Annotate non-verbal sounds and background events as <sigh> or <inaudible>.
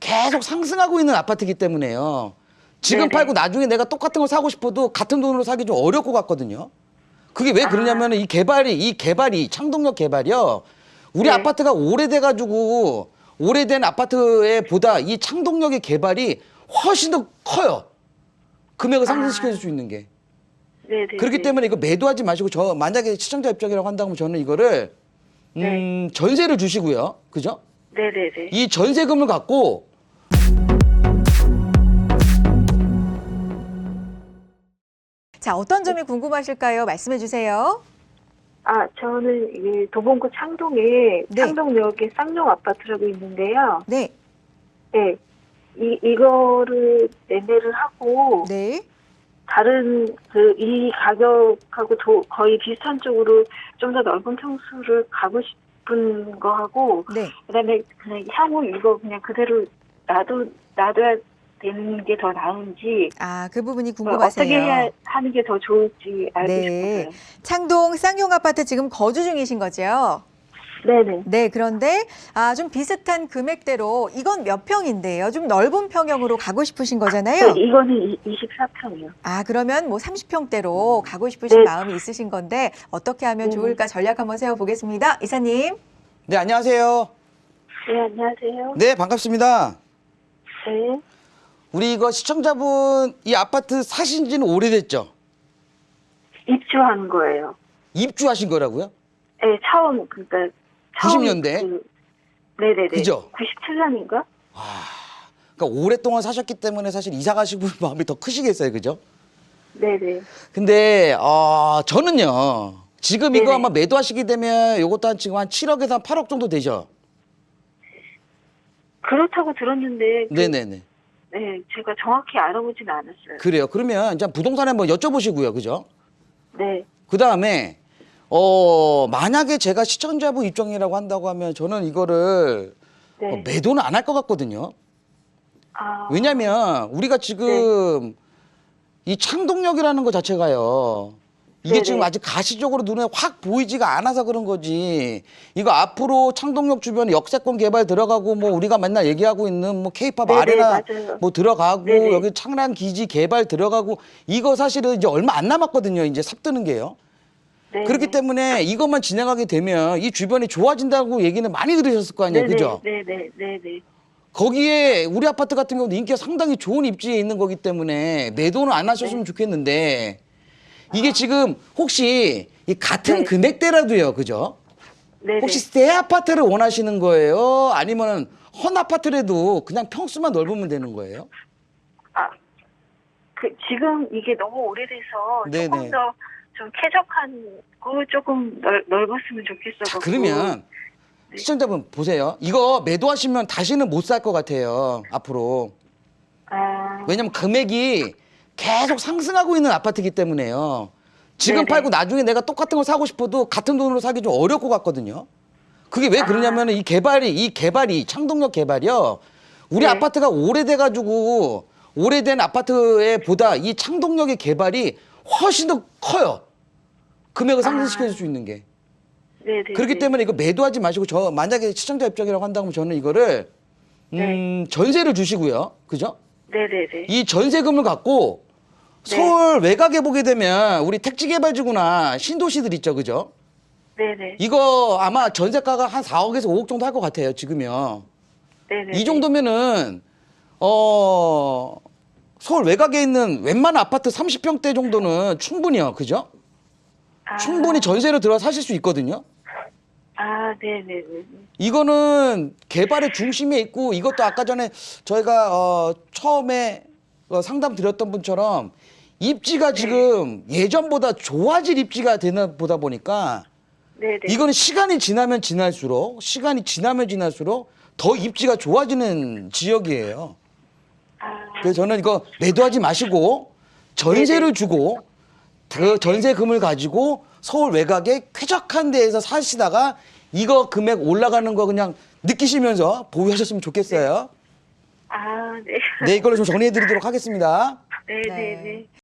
계속 상승하고 있는 아파트이기 때문에요. 지금 네네. 팔고 나중에 내가 똑같은 걸 사고 싶어도 같은 돈으로 사기 좀 어려울 것 같거든요. 그게 왜 그러냐면 이 개발이 이 개발이 창동역 개발이요. 우리 네. 아파트가 오래돼 가지고 오래된 아파트에 보다 이 창동역의 개발이 훨씬 더 커요. 금액을 상승시켜 줄수 있는 게. 네네. 그렇기 때문에 이거 매도하지 마시고 저 만약에 시청자 입장이라고 한다면 저는 이거를 음, 전세를 주시고요. 그죠? 네네네. 이 전세금을 갖고 자, 어떤 점이 궁금하실까요? 말씀해 주세요. 아, 저는 이게 도봉구 창동에 네. 창동역에 쌍용 아파트라고 있는데요. 네. 네. 이, 이거를 매매를 하고 네. 다른 그 이 가격하고 도, 거의 비슷한 쪽으로 좀 더 넓은 평수를 가고 싶은 거 하고 네. 그다음에 그냥 향후 이거 그냥 그대로 놔둬 놔둬야 되는 게 더 나은지 아, 그 부분이 어, 궁금하세요. 어떻게 해야 하는 게 더 좋을지 알고 네. 싶어요. 창동 쌍용 아파트 지금 거주 중이신 거죠? 네네. 네, 그런데 아, 좀 비슷한 금액대로 이건 몇 평인데요? 좀 넓은 평형으로 가고 싶으신 거잖아요. 네, 이거는 24평이요. 아, 그러면 뭐 30평대로 가고 싶으신 네. 마음이 있으신 건데 어떻게 하면 네. 좋을까 전략 한번 세워 보겠습니다. 이사님. 네, 안녕하세요. 네, 안녕하세요. 네, 반갑습니다. 네. 우리 이거 시청자분 이 아파트 사신 지는 오래됐죠? 입주한 거예요. 입주하신 거라고요? 네, 처음 그러니까 처음 90년대? 그, 네네네. 그죠? 97년인가? 그러니까 오랫동안 사셨기 때문에 사실 이사 가시고 <laughs> 마음이 더 크시겠어요. 그죠? 네네. 근데 어, 저는요. 지금 이거 네네. 아마 매도하시게 되면 요것도 한 지금 한 7억에서 한 8억 정도 되죠. 그렇다고 들었는데 그, 네네네. 네, 제가 정확히 알아보진 않았어요. 그래요. 그러면 이제 부동산에 한번 여쭤보시고요. 그죠? 네. 그 다음에 어 만약에 제가 시청자분 입장이라고 한다고 하면 저는 이거를 네. 어, 매도는 안 할 것 같거든요. 아, 왜냐면 우리가 지금 이 창동역이라는 것 자체가요. 이게 네네. 지금 아직 가시적으로 눈에 확 보이지가 않아서 그런 거지. 이거 앞으로 창동역 주변에 역세권 개발 들어가고 뭐 우리가 맨날 얘기하고 있는 뭐 케이팝 네네, 아레나 맞아요. 뭐 들어가고 네네. 여기 창란 기지 개발 들어가고 이거 사실은 이제 얼마 안 남았거든요. 이제 삽뜨는 게요. 네. 그렇기 때문에 이것만 진행하게 되면 이 주변이 좋아진다고 얘기는 많이 들으셨을 거 아니에요. 네네, 그죠? 네네, 네네. 거기에 우리 아파트 같은 경우도 인기가 상당히 좋은 입지에 있는 거기 때문에 매도는 안 하셨으면 좋겠는데 이게 지금 혹시 이 같은 네. 금액대라도요, 그죠? 네네. 혹시 새 아파트를 원하시는 거예요? 아니면은 헌 아파트라도 그냥 평수만 넓으면 되는 거예요? 아, 그 지금 이게 너무 오래돼서 네네. 조금 더 좀 쾌적한 거 조금 넓, 넓었으면 좋겠어. 자, 그러면 시청자분 보세요. 이거 매도하시면 다시는 못 살 것 같아요, 앞으로. 아, 왜냐면 금액이 계속 상승하고 있는 아파트이기 때문에요. 지금 네네. 팔고 나중에 내가 똑같은 걸 사고 싶어도 같은 돈으로 사기 좀 어려울 것 같거든요. 그게 왜 그러냐면 이 개발이 이 개발이 창동역 개발이요. 우리 네. 아파트가 오래돼 가지고 오래된 아파트에 보다 이 창동역의 개발이 훨씬 더 커요. 금액을 상승시켜 줄 수 있는 게. 네 네. 그렇기 때문에 이거 매도하지 마시고 저 만약에 시청자 입장이라고 한다면 저는 이거를 음, 전세를 주시고요. 그죠? 네 네 네. 이 전세금을 갖고 네. 서울 외곽에 보게 되면 우리 택지개발지구나 신도시들 있죠, 그죠? 네네. 이거 아마 전세가가 한 4억에서 5억 정도 할 것 같아요, 지금요. 네네. 이 정도면은 어 서울 외곽에 있는 웬만한 아파트 30평대 정도는 충분히요, 그죠? 아, 충분히 전세로 들어 사실 수 있거든요. 아, 네네네. 이거는 개발의 중심에 있고 이것도 아까 전에 저희가 어, 처음에 어, 상담 드렸던 분처럼 입지가 지금 예전보다 좋아질 입지가 되는 보다 보니까 네네. 이거는 시간이 지나면 지날수록 시간이 지나면 지날수록 더 입지가 좋아지는 지역이에요. 아, 그래서 저는 이거 매도하지 마시고 전세를 주고 그 전세금을 가지고 서울 외곽에 쾌적한 데에서 사시다가 이거 금액 올라가는 거 그냥 느끼시면서 보유하셨으면 좋겠어요. 아, 네. 네, 이걸로 좀 정리해 드리도록 하겠습니다. 네 네네. 네.